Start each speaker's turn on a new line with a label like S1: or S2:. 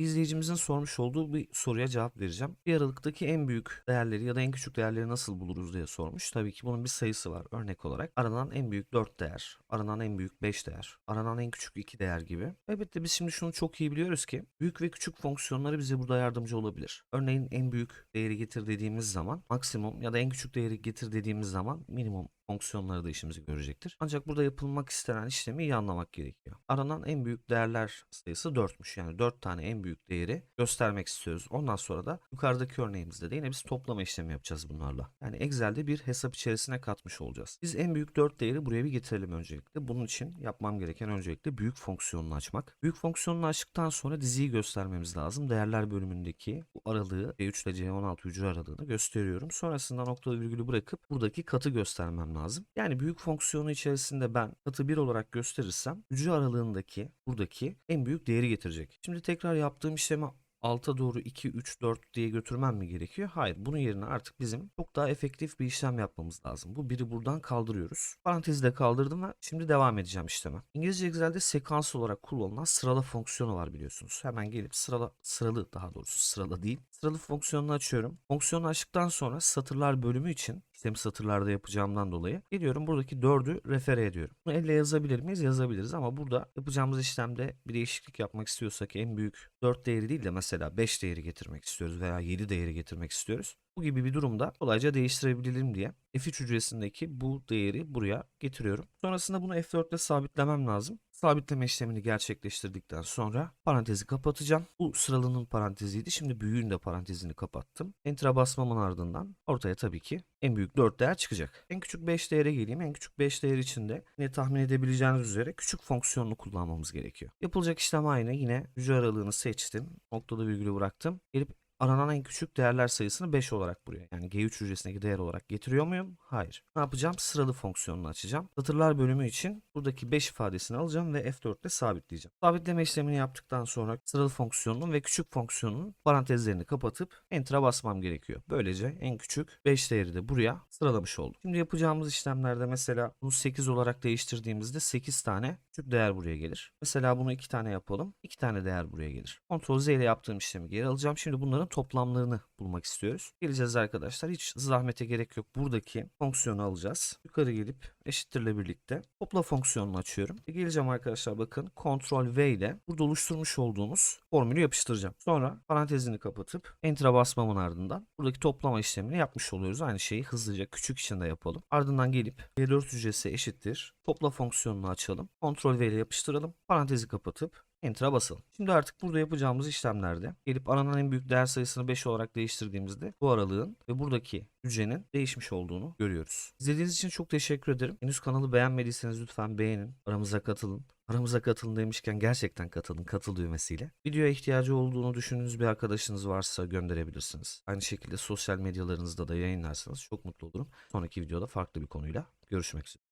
S1: İzleyicimizin sormuş olduğu bir soruya cevap vereceğim. Bir aralıktaki en büyük değerleri ya da en küçük değerleri nasıl buluruz diye sormuş. Tabii ki bunun bir sayısı var. Örnek olarak aranan en büyük 4 değer, aranan en büyük 5 değer, aranan en küçük 2 değer gibi. Elbette biz şimdi şunu çok iyi biliyoruz ki büyük ve küçük fonksiyonları bize burada yardımcı olabilir. Örneğin en büyük değeri getir dediğimiz zaman maksimum ya da en küçük değeri getir dediğimiz zaman minimum fonksiyonları da işimizi görecektir. Ancak burada yapılmak istenen işlemi iyi anlamak gerekiyor. Aranan en büyük değerler sayısı 4'müş. Yani 4 tane en büyük değeri göstermek istiyoruz. Ondan sonra da yukarıdaki örneğimizde de yine biz toplama işlemi yapacağız bunlarla. Yani Excel'de bir hesap içerisine katmış olacağız. Biz en büyük 4 değeri buraya bir getirelim öncelikle. Bunun için yapmam gereken öncelikle büyük fonksiyonunu açmak. Büyük fonksiyonunu açtıktan sonra diziyi göstermemiz lazım. Değerler bölümündeki bu aralığı C3 ile C16 hücre aralığını gösteriyorum. Sonrasında noktalı virgülü bırakıp buradaki katı göstermem lazım. Yani büyük fonksiyonu içerisinde ben katı 1 olarak gösterirsem hücre aralığındaki buradaki en büyük değeri getirecek. Şimdi tekrar yaptığım işlemi alta doğru 2, 3, 4 diye götürmem mi gerekiyor? Hayır. Bunun yerine artık bizim çok daha efektif bir işlem yapmamız lazım. Bu biri buradan kaldırıyoruz. Parantezi de kaldırdım ve şimdi devam edeceğim işleme. İngilizce Excel'de sekans olarak kullanılan sırala fonksiyonu var biliyorsunuz. Hemen gelip sırala, sıralı daha doğrusu sıralı değil. Sıralı fonksiyonunu açıyorum. Fonksiyonu açtıktan sonra satırlar bölümü için işlemi satırlarda yapacağımdan dolayı geliyorum buradaki 4'ü refere ediyorum. Bunu elle yazabilir miyiz? Yazabiliriz ama burada yapacağımız işlemde bir değişiklik yapmak istiyorsak en büyük 4 değeri değil de mesela 5 değeri getirmek istiyoruz veya 7 değeri getirmek istiyoruz. Bu gibi bir durumda kolayca değiştirebilirim diye F3 hücresindeki bu değeri buraya getiriyorum. Sonrasında bunu F4 ile sabitlemem lazım. Sabitleme işlemini gerçekleştirdikten sonra parantezi kapatacağım. Bu sıralının paranteziydi. Şimdi büyüğün de parantezini kapattım. Enter'a basmamın ardından ortaya tabii ki en büyük 4 değer çıkacak. En küçük 5 değere geleyim. En küçük 5 değer içinde yine tahmin edebileceğiniz üzere küçük fonksiyonunu kullanmamız gerekiyor. Yapılacak işlem aynı. Yine hücre aralığını seçtim. Noktada virgülü bıraktım. Gelip aranan en küçük değerler sayısını 5 olarak buraya yani G3 hücresindeki değer olarak getiriyor muyum? Hayır. Ne yapacağım? Sıralı fonksiyonunu açacağım. Satırlar bölümü için buradaki 5 ifadesini alacağım ve F4 ile sabitleyeceğim. Sabitleme işlemini yaptıktan sonra sıralı fonksiyonunun ve küçük fonksiyonun parantezlerini kapatıp Enter'a basmam gerekiyor. Böylece en küçük 5 değeri de buraya sıralamış oldum. Şimdi yapacağımız işlemlerde mesela bunu 8 olarak değiştirdiğimizde 8 tane küçük değer buraya gelir. Mesela bunu 2 tane yapalım. 2 tane değer buraya gelir. Ctrl Z ile yaptığım işlemi geri alacağım. Şimdi bunların toplamlarını bulmak istiyoruz. Geleceğiz arkadaşlar. Hiç zahmete gerek yok. Buradaki fonksiyonu alacağız. Yukarı gelip eşittirle birlikte topla fonksiyonunu açıyorum. E geleceğim arkadaşlar bakın Ctrl V ile burada oluşturmuş olduğumuz formülü yapıştıracağım. Sonra parantezini kapatıp Enter'a basmamın ardından buradaki toplama işlemini yapmış oluyoruz. Aynı şeyi hızlıca küçük içinde yapalım. Ardından gelip G4 hücresi eşittir. Topla fonksiyonunu açalım. Ctrl V ile yapıştıralım. Parantezi kapatıp Enter'a basalım. Şimdi artık burada yapacağımız işlemlerde gelip aranan en büyük değer sayısını 5 olarak değiştirdiğimizde bu aralığın ve buradaki hücrenin değişmiş olduğunu görüyoruz. İzlediğiniz için çok teşekkür ederim. Henüz kanalı beğenmediyseniz lütfen beğenin. Aramıza katılın. Aramıza katılın demişken gerçekten katılın katıl düğmesiyle. Videoya ihtiyacı olduğunu düşündüğünüz bir arkadaşınız varsa gönderebilirsiniz. Aynı şekilde sosyal medyalarınızda da yayınlarsanız çok mutlu olurum. Sonraki videoda farklı bir konuyla görüşmek üzere.